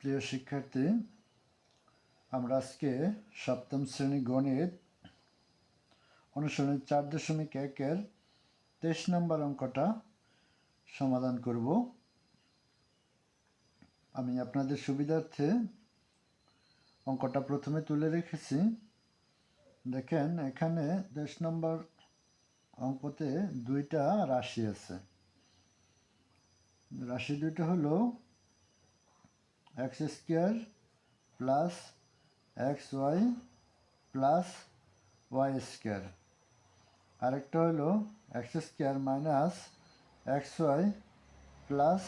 প্রিয় শিক্ষার্থী, আমরা আজকে সপ্তম শ্রেণি গণিত অনুসরণী চার দশমিক একের তেইশ নম্বর অঙ্কটা সমাধান করব। আমি আপনাদের সুবিধার্থে অঙ্কটা প্রথমে তুলে রেখেছি। দেখেন, এখানে তেইশ নম্বর অঙ্কতে দুইটা রাশি আছে। রাশি দুইটা হলো x square plus x y plus y square. আরেকটা হলো x square minus x y plus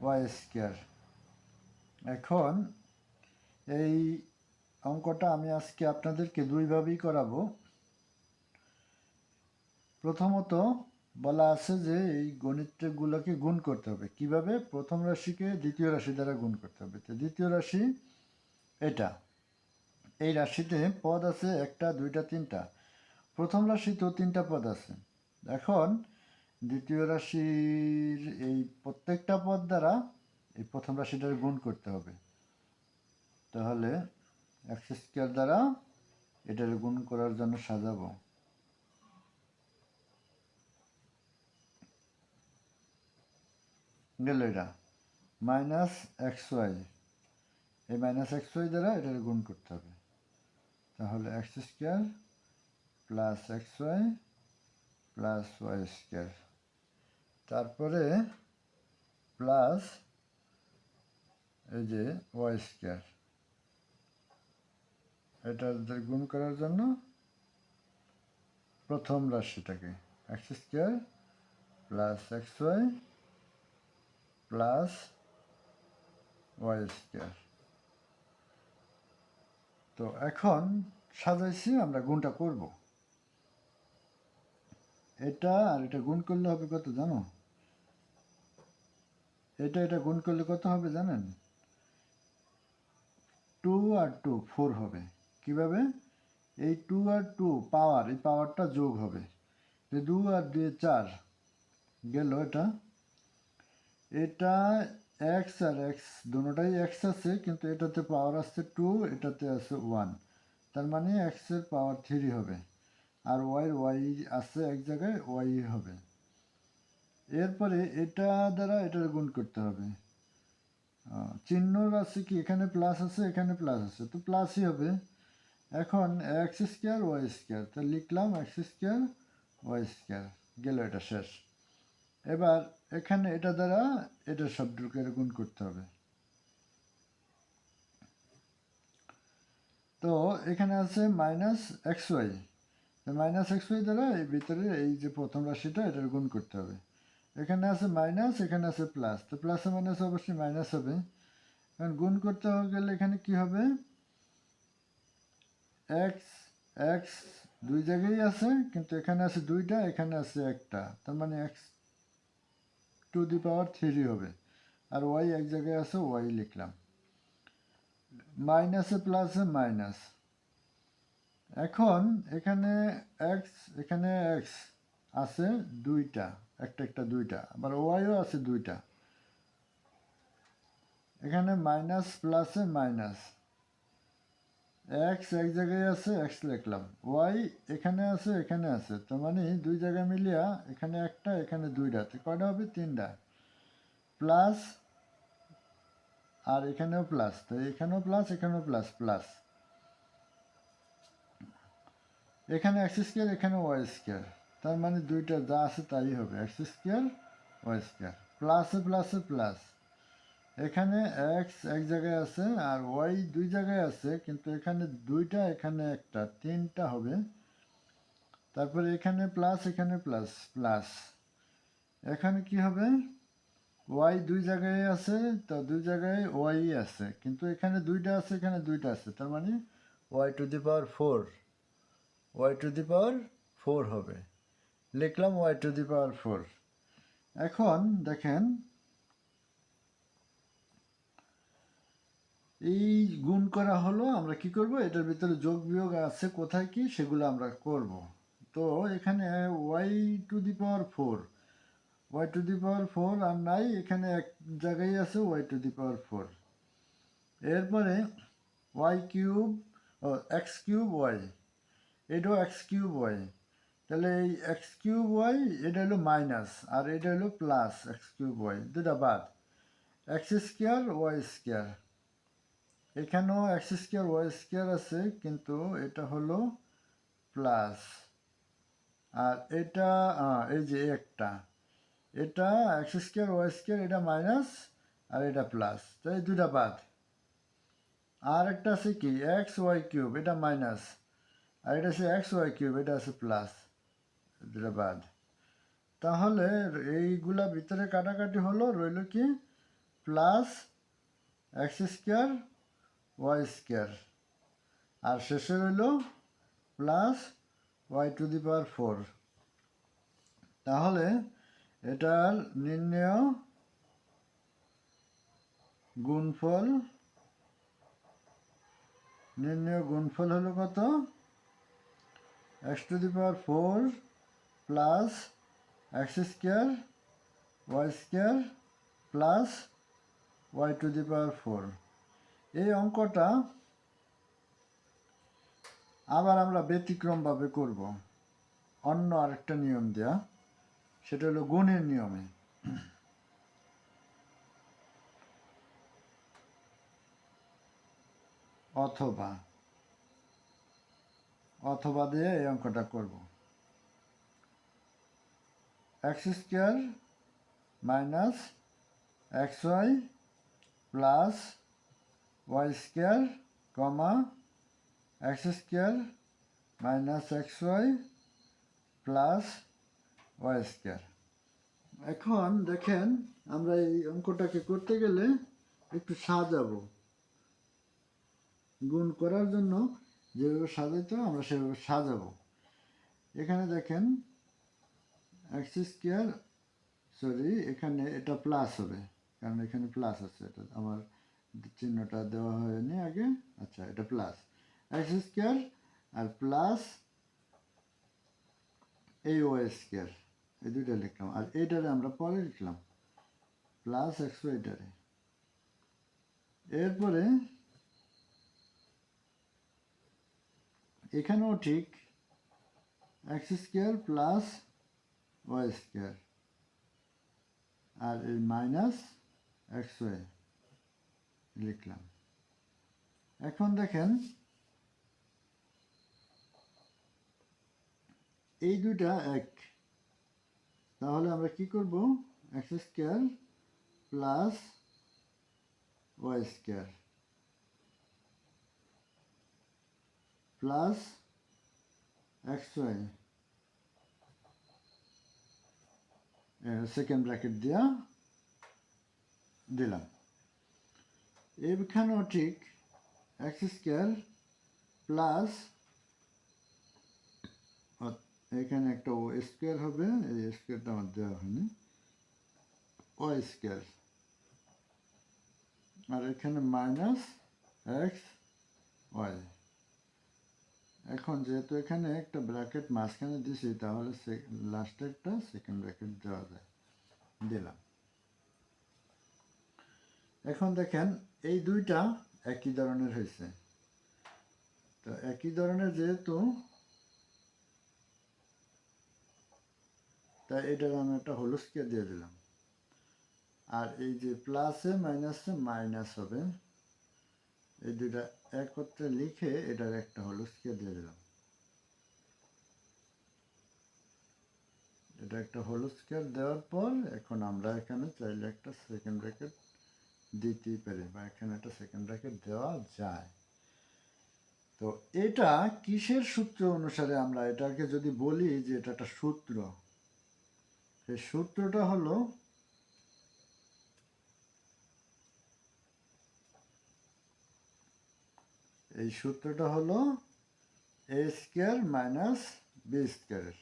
y square. এখন এই অঙ্কটা আমি আজকে আপনাদেরকে দুইভাবেই করাবো। প্রথমত বলা আছে যে এই গণিতগুলোকে গুণ করতে হবে। কীভাবে? প্রথম রাশিকে দ্বিতীয় রাশি দ্বারা গুণ করতে হবে। তো দ্বিতীয় রাশি এটা। এই রাশিতে পদ আছে একটা, দুইটা, তিনটা। প্রথম রাশি তো তিনটা পদ আছে। এখন দ্বিতীয় রাশির এই প্রত্যেকটা পদ দ্বারা এই প্রথম রাশিটার গুণ করতে হবে। তাহলে এক্স স্কোয়ার দ্বারা এটার গুণ করার জন্য সাজাবো। গেল এটা মাইনাস এক্স ওয়াই। এই মাইনাস এক্স ওয়াই দ্বারা এটার গুণ করতে হবে। তাহলে x square plus x y plus y square. তারপরে প্লাস এই যে ওয়াই স্কোয়ার। এটার গুণ করার জন্য প্রথম রাশিটাকে। X square plus x y plus y square. তো এখন সাজাইছি, আমরা গুণটা করব। এটা আর এটা গুণ করলে হবে কত জানো? এটা এটা গুণ করলে কত হবে জানেন? টু আর টু ফোর হবে। কীভাবে? এই টু আর টু পাওয়ার, এই পাওয়ারটা যোগ হবে। দু আর দুয়ে চার গেল এটা। এটা এক্স আর এক্স দুটোটাই এক্স আছে, কিন্তু এটাতে পাওয়ার আসছে টু এটাতে আছে ওয়ান তার মানে এক্সের পাওয়ার থ্রি হবে। আর ওয়াইয়ের ওয়াই আছে এক জায়গায় ওয়াই হবে। এরপরে এটা দ্বারা এটার গুণ করতে হবে। চিহ্ন আছে কি? এখানে প্লাস আছে, এখানে প্লাস আছে। তো প্লাসই হবে। এখন এক্স স্কোয়ার ওয়াই স্কোয়ার তো লিখলাম এক্স স্কোয়ার ওয়াই স্কোয়ার গেল এটা শেষ। এবার এখানে এটা দ্বারা এটা শব্দকে গুণ করতে হবে। তো এখানে আছে minus x y minus x y দ্বারা এই ভিতরে এই যে প্রথম রাশিটা এটার গুণ করতে হবে। এখানে আছে মাইনাস এখানে আছে প্লাস তো প্লাসে মাইনাস অবশ্যই মাইনাস হবে। কারণ গুণ করতে গেলে এখানে কি হবে? এক্স এক্স দুই জায়গায় আছে, কিন্তু এখানে আছে দুইটা, এখানে আছে একটা। তার মানে x to the power three হবে। আর ওয়াই এক জায়গায় আছে, ওয়াই লিখলাম। মাইনাসে প্লাসে মাইনাস। এখন এখানে এক্স এখানে এক্স আছে দুইটা, একটা একটা দুইটা। আবার ওয়াইও আছে দুইটা। এখানে মাইনাস প্লাসে মাইনাস। এক্স এক জায়গায় আছে এক্স লিখলাম। ওয়াই এখানে আছে এখানে আছে। তো মানে দুই জায়গায় মিলিয়া এখানে একটা, এখানে দুইটা। তো কয়টা হবে? তিনটা। প্লাস আর এখানেও প্লাস তো এখানেও প্লাস এখানেও প্লাস প্লাস এখানে এক্স স্কোয়ার এখানে ওয়াই স্কোয়ার তার মানে দুইটা যা আছে তাই হবে। এক্স স্কোয়ার ওয়াই স্কোয়ার প্লাসে প্লাসে প্লাস এখানে এক্স এক জায়গায় আছে আর ওয়াই দুই জায়গায় আছে, কিন্তু এখানে দুইটা, এখানে একটা, তিনটা হবে। তারপরে এখানে প্লাস এখানে প্লাস প্লাস এখানে কি হবে? ওয়াই দুই জায়গায় আছে, তো দুই জায়গায় ওয়াই আছে। কিন্তু এখানে দুইটা আছে, এখানে দুইটা আছে, তার মানে y to the power four y to the power four হবে। লিখলাম y to the power four এখন দেখেন এই গুণ করা হলো, আমরা কি করব? এটার ভিতরে যোগ বিয়োগ আছে, কোথায় কি? সেগুলো আমরা করব। তো এখানে y to the power four y to the power four আর নাই, এখানে এক জায়গায় আছে y to the power four এরপরে ওয়াই কিউব ও এক্স কিউব ওয়াই এটাও এক্স কিউব ওয়াই তাহলে এই এক্স কিউব ওয়াই এটা হলো মাইনাস আর এটা হলো প্লাস এক্স কিউব ওয়াই দুটা বাদ। এক্স স্কোয়ার ওয়াই স্কোয়ার এখানেও এক্স স্কোয়ার ওয়াই স্কোয়ার আছে, কিন্তু এটা হলো প্লাস আর এটা এই যে একটা। এটা এক্স স্কোয়ার ওয়াই স্কোয়ার এটা মাইনাস আর এটা প্লাস তো এই দুটা বাদ। আর একটা আছে কি? এক্স ওয়াই কিউব এটা মাইনাস আর এটা আছে এক্স ওয়াই কিউব এটা আছে প্লাস দুটা বাদ। তাহলে এইগুলা ভিতরে কাটাকাটি হলো, রইল কি? Plus x square y square আর শেষে রইল plus y to the power four তাহলে এটার নির্ণয় গুণফল নির্ণয় গুণফল হলো কত? X to the power four plus x square y square plus y to the power four এই অঙ্কটা আবার আমরা ব্যতিক্রমভাবে করব। অন্য আরেকটা নিয়ম দেয়া, সেটা হলো গুণের নিয়মে। অথবা অথবা দিয়ে এই অঙ্কটা করব। X square minus x y plus y square comma x square minus x y plus y square এখন দেখেন আমরা এই অঙ্কটাকে করতে গেলে একটু সাজাবো। গুণ করার জন্য যেভাবে সাজাইতে আমরা সেভাবে সাজাবো। এখানে দেখেন এক্স স্কোয়ার সরি এখানে এটা প্লাস হবে, কারণ এখানে প্লাস আছে এটা, আমার চিহ্নটা দেওয়া হয়নি আগে। আচ্ছা এটা প্লাস এক্স স্কোয়ার আর প্লাস এই ওয়াই স্কোয়ার এই দুইটা লিখলাম। আর এইটারে আমরা পরে লিখলাম। প্লাস এক্স ওয়াইটারে এরপরে এখানেও ঠিক x square plus y square আর এই মাইনাস এক্স ওয়াই লিখলাম। এখন দেখেন, এই দুইটা এক। তাহলে আমরা কি করব? X square plus y square plus x y second bracket দিয়া দিলাম। এখানেও ঠিক এক্স স্কোয়ার প্লাস, এখানে একটা ও স্কোয়ার হবে, এই স্কোয়ারটা আমার দেওয়া হয়নি ও স্কোয়ার আর এখানে মাইনাস এক্স ওয়াই। এখন যেহেতু এখানে একটা ব্র্যাকেট মাঝখানে দিছি তাহলে লাস্টে একটা সেকেন্ড ব্র্যাকেট দেওয়া যায়। দিলাম। এখন দেখেন, এই দুইটা একই ধরনের হয়েছে। তো একই ধরনের যেহেতু, তাই এটার আমি একটা হলুসকে দিয়ে দিলাম। আর এই যে প্লাসে মাইনাসে মাইনাস হবে, এই দুইটা একত্রে লিখে এটার একটা হলুসকে দিয়ে দিলাম। এটা একটা হলুদ স্কেয়ার দেওয়ার পর এখন আমরা এখানে চাইলে একটা সেকেন্ড ব্র্যাকেট দিতেই পারি বা এখানে একটা সেকেন্ড ব্র্যাকেট দেওয়া যায়। তো এটা কিসের সূত্র অনুসারে আমরা এটাকে যদি বলি যে এটা একটা সূত্র? সেই সূত্রটা হলো এই সূত্রটা হলো এ স্কোয়ার মাইনাস বি স্কোয়ারের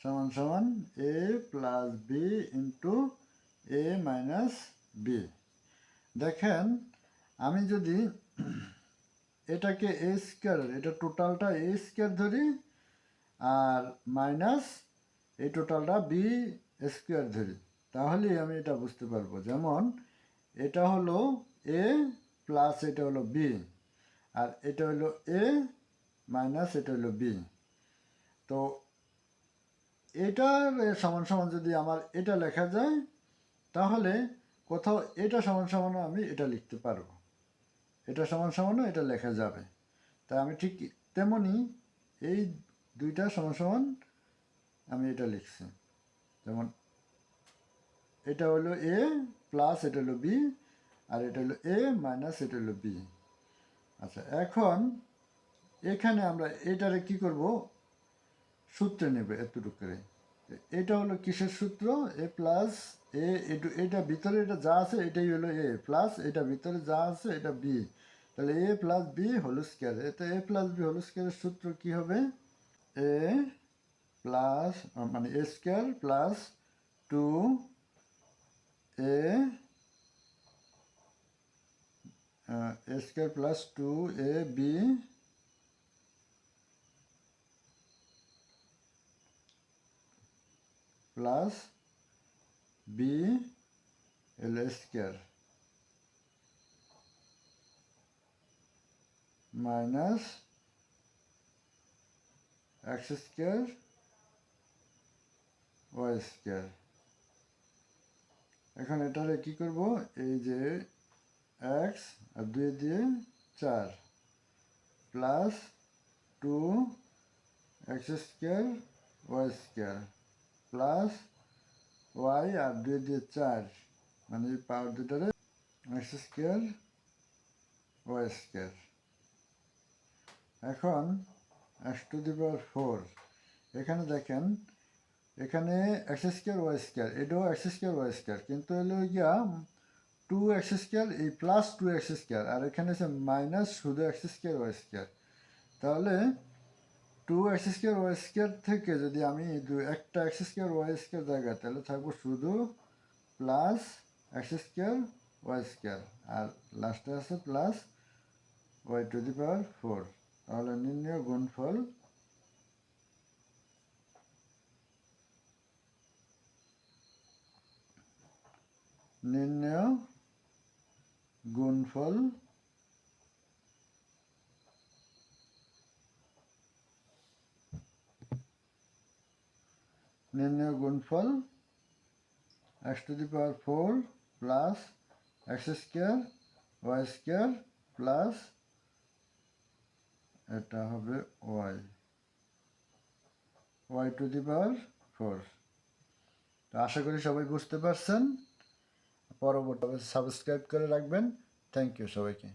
সমান সমান a plus b into a minus b দেখেন, আমি যদি এটাকে এ স্কোয়ার এটা টোটালটা এ স্কোয়ার ধরি, আর মাইনাস এই টোটালটা বি স্কোয়ার ধরি, তাহলেই আমি এটা বুঝতে পারব। যেমন, এটা হলো এ প্লাস এটা হলো বি আর এটা হলো এ মাইনাস এটা হলো বি তো এটার সমান সমান যদি আমার এটা লেখা যায়, তাহলে কোথাও এটা সমান সমানও আমি এটা লিখতে পারব। এটা সমান সমানও এটা লেখা যাবে। তাই আমি ঠিক তেমনই এই দুইটা সমান সমান আমি এটা লিখছি। যেমন এটা হলো এ প্লাস এটা হলো বি আর এটা হলো এ মাইনাস এটা হলো বি আচ্ছা এখন এখানে আমরা এটারে কি করব? সূত্রে নেবে এতটুকু করে। এটা হলো কিসের সূত্র? এ প্লাস এ এটু, এটা ভিতরে এটা যা আছে, এটাই হলো এ প্লাস এটা ভিতরে যা আছে, এটা বি তাহলে a plus b whole square এতে এ প্লাস বি হোল স্কোয়ারের সূত্র কি হবে? এ প্লাস মানে a square plus two a square plus two a b plus b l square minus x square y square এখন এটারে কি করব? এই যে এক্স আর দুই দিয়ে চার plus two x square y square plus y আর দুই দিয়ে চার মানে পাওয়ার দুটারে এক্স স্কোয়ার ওয়াই স্কোয়ার এখন x to the power four এখানে দেখেন, এখানে এক্স স্কোয়ার ওয়াই স্কোয়ার এটাও এক্স স্কোয়ার ওয়াই স্কোয়ার কিন্তু হলো গিয়া টু এক্স স্কোয়ার এই প্লাস টু এক্স স্কোয়ার আর এখানে আছে মাইনাস শুধু এক্স স্কোয়ার ওয়াই স্কোয়ার তাহলে two x square y square থেকে যদি আমি দু, একটা এক্স স্কোয়ার ওয়াই স্কোয়ার জায়গায়, তাহলে থাকব শুধু plus x square y square আর লাস্টে আছে plus y to the power four তাহলে নির্ণয় গুণফল নির্ণয় গুণফল নির্ণয় গুণফল x to the power four plus x square y square plus এটা হবে y y to the power four তো আশা করি সবাই বুঝতে পারছেন। পরবর্তী সাবস্ক্রাইব করে রাখবেন। থ্যাংক ইউ সবাইকে।